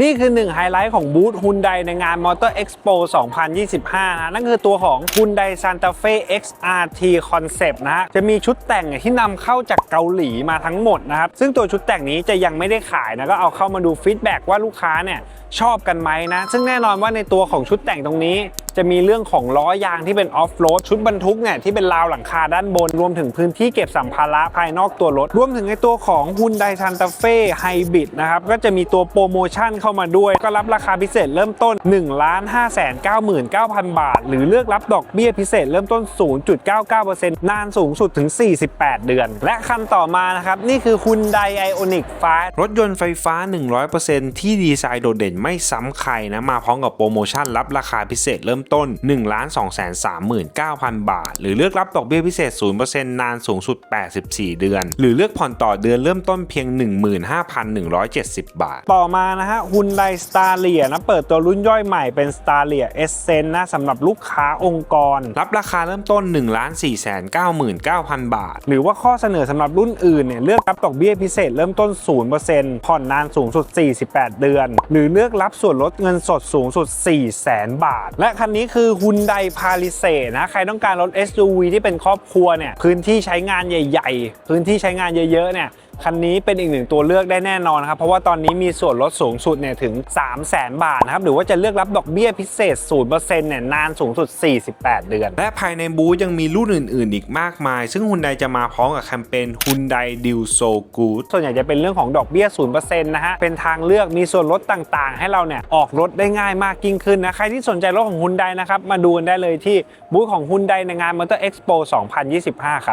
นี่คือหนึ่งไฮไลท์ของบูธฮุนไดในงานมอเตอร์เอ็กซ์โป2025 นะนั่นคือตัวของฮุนไดซานตาเฟ่ XRT Concept นะฮะจะมีชุดแต่งที่นำเข้าจากเกาหลีมาทั้งหมดนะครับ ซึ่งตัวชุดแต่งนี้จะยังไม่ได้ขายนะ ก็เอาเข้ามาดูฟีดแบ็กว่าลูกค้าเนี่ยชอบกันไหมนะ ซึ่งแน่นอนว่าในตัวของชุดแต่งตรงนี้ จะมีเรื่องของล้อยางที่เป็นออฟโรดชุดบรรทุกเนี่ยที่เป็นราวหลังคาด้านบน รวมถึงพื้นที่เก็บสัมภาระภายนอกตัวรถ รวมถึงในตัวของ Hyundai Santa Fe Hybrid นะครับ ก็จะมีตัวโปรโมชั่นเข้ามาด้วย ก็รับราคาพิเศษเริ่มต้น 1 5 9 9 9 0 0 บาท หรือเลือกรับดอกเบี้ยพิเศษเริ่มต้น 0.99%นานสูงสุดถึง 48 เดือน และคันต่อมานะครับนี่คือ Hyundai Ioniq 5รถยนต์ไฟฟ้า 100%ที่ดีไซน์โดดเด่นไม่ซ้ำใครนะมาพร้อมกับโปรโมชั่นรับราคาพิเศษเริ่มต้น 1 2 3 9 0 0 0 บาท หรือเลือกรับดอกเบี้ยพิเศษ 0%นานสูงสุด 84 เดือน หรือเลือกผ่อนต่อเดือนเริ่มต้นเพียง 15,170 บาท ต่อมานะฮะ Hyundai Staria นะเปิดตัวรุ่นย่อยใหม่เป็น Staria Essence นะสำหรับลูกค้าองค์กร รับราคาเริ่มต้น 1 4 9 9 0 0 0 บาท หรือว่าข้อเสนอสำหรับรุ่นอื่นเนี่ยเลือกรับดอกเบี้ยพิเศษเริ่มต้น 0%ผ่อนนานสูงสุด 48 เดือน หรือเลือกรับส่วนลดเงินสดสูงสุด 4 0 0 0 0 0 บาท และคันนี้คือ Hyundai Palisade นะ ใครต้องการรถ SUV ที่เป็นครอบครัวเนี่ย พื้นที่ใช้งานใหญ่ ๆ พื้นที่ใช้งานเยอะๆเนี่ย คันนี้เป็นอีกหนึ่งตัวเลือกได้แน่นอนครับ เพราะว่าตอนนี้มีส่วนลดสูงสุดเนี่ยถึง 3 0 0 0 0 0บาทนะครับ หรือว่าจะเลือกรับดอกเบี้ยพิเศษ 0%เนี่ยนานสูงสุด 48 เดือน และภายในบูธยังมีรุ่นอื่น ๆ อีกมากมาย ซึ่งฮุนไดจะมาพร้อมกับแคมเปญ Hyundai Deal So Good ส่วนใหญ่จะเป็นเรื่องของดอกเบี้ย 0%นะฮะ เป็นทางเลือกมีส่วนลดต่างๆ ให้เราเนี่ยออกรถได้ง่ายมากยิ่งขึ้นนะใครที่สนใจรถของ Hyundai นะครับมาดูกันได้เลยที่บูธของ Hyundai ในงาน Motor Expo 2025ครับ